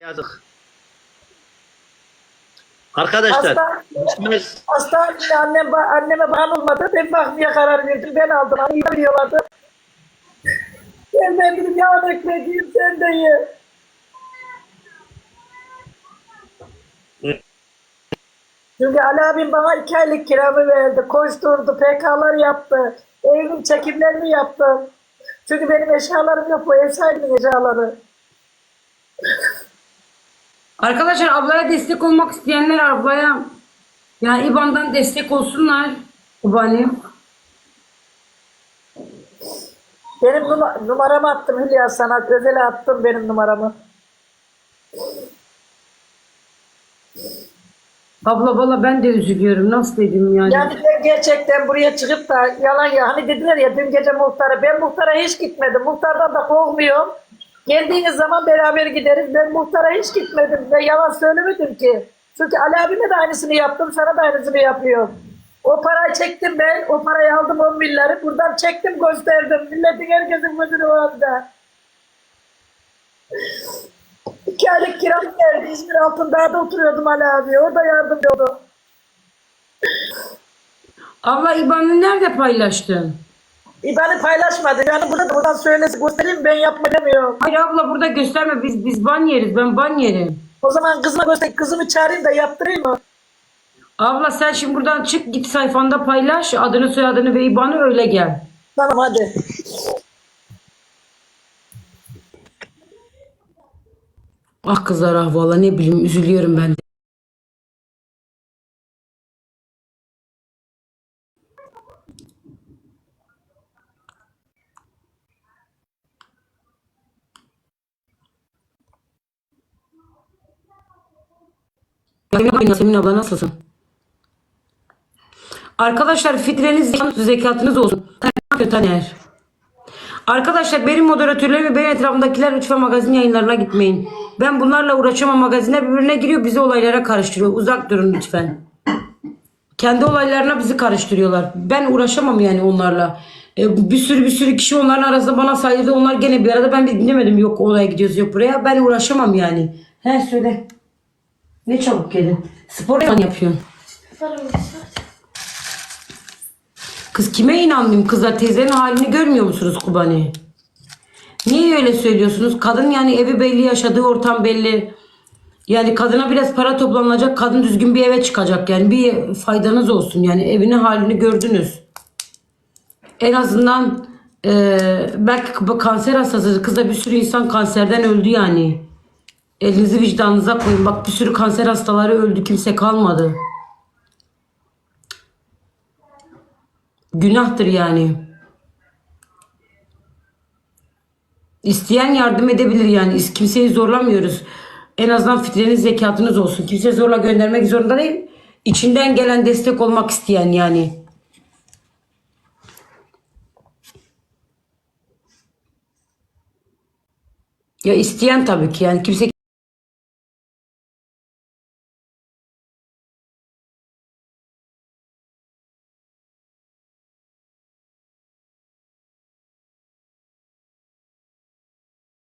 Yazık. Arkadaşlar Hasta, İsmail hasta annem, anneme bağlanmadı. Ben bakmaya karar verdim. Ben aldım. Hani yiyorlardı. Ben ben dedim yağ ekmeğiyim sen de ye. Çünkü Ali abim bana iki aylık kiramı verdi. Koşturdu, PK'lar yaptı. Evimin çekimlerini yaptı. Çünkü benim eşyalarım yok. Bu ev sahibinin eşyaları. Arkadaşlar ablaya destek olmak isteyenler ablaya yani İBAN'dan destek olsunlar. İBAN'ı. Benim numa- numaramı attım Hülya sana. Özel'e attım benim numaramı. Abla valla ben de üzülüyorum. Nasıl dedim yani. Yani ben gerçekten buraya çıkıp da yalan ya hani dediler ya dün gece muhtara ben muhtara hiç gitmedim. Muhtardan da korkmuyorum. Geldiğiniz zaman beraber gideriz. Ben muhtara hiç gitmedim ve yalan söylemedim ki. Çünkü Ali abime de aynısını yaptım. Sana da aynısını yapıyorum. O parayı çektim ben. O parayı aldım 10 milyarı. Buradan çektim gösterdim. Milletin herkesin gözünü o anda. İki aylık kiram geldi. İzmir Altındağ'da oturuyordum Ali abi. Orada yardımcı oldu. Abla İBAN'ı nerede paylaştın? İban'ı paylaşmadı. Yani burada buradan söylesin göstereyim ben yapma demiyorum. Hayır abla burada gösterme biz biz ban yeriz ben ban yerim. O zaman kızıma göster kızımı çağırayım da yaptırayım mı? Abla sen şimdi buradan çık git sayfanda paylaş adını soyadını ve İBAN'ı öyle gel. Tamam hadi. Ah kızlar ah valla ne bileyim üzülüyorum ben de. Yasemin abla nasılsın? Arkadaşlar fitreniz zekatınız olsun. Taner. Arkadaşlar benim moderatörlerim ve benim etrafımdakiler lütfen magazin yayınlarına gitmeyin. Ben bunlarla uğraşamam. Magazinler birbirine giriyor bizi olaylara karıştırıyor. Uzak durun lütfen. Kendi olaylarına bizi karıştırıyorlar. Ben uğraşamam yani onlarla. Ee, bir sürü bir sürü kişi onların arasında bana saygılı. Onlar gene bir arada ben bir dinlemedim. Yok oraya gidiyoruz yok buraya. Ben uğraşamam yani. He söyle. Ne çabuk gelin. Spor falan yapıyorsun. Kız kime inanmayayım kızlar teyzenin halini görmüyor musunuz Kubani? Niye öyle söylüyorsunuz? Kadın yani evi belli yaşadığı ortam belli. Yani kadına biraz para toplanacak kadın düzgün bir eve çıkacak yani bir faydanız olsun yani evinin halini gördünüz. En azından e, belki kanser hastası kıza bir sürü insan kanserden öldü yani. Elinizi vicdanınıza koyun bak bir sürü kanser hastaları öldü kimse kalmadı. Günahtır yani. İsteyen yardım edebilir yani. Kimseyi zorlamıyoruz. En azından fitreniz zekatınız olsun. Kimse zorla göndermek zorunda değil. İçinden gelen destek olmak isteyen yani. Ya isteyen tabii ki yani kimse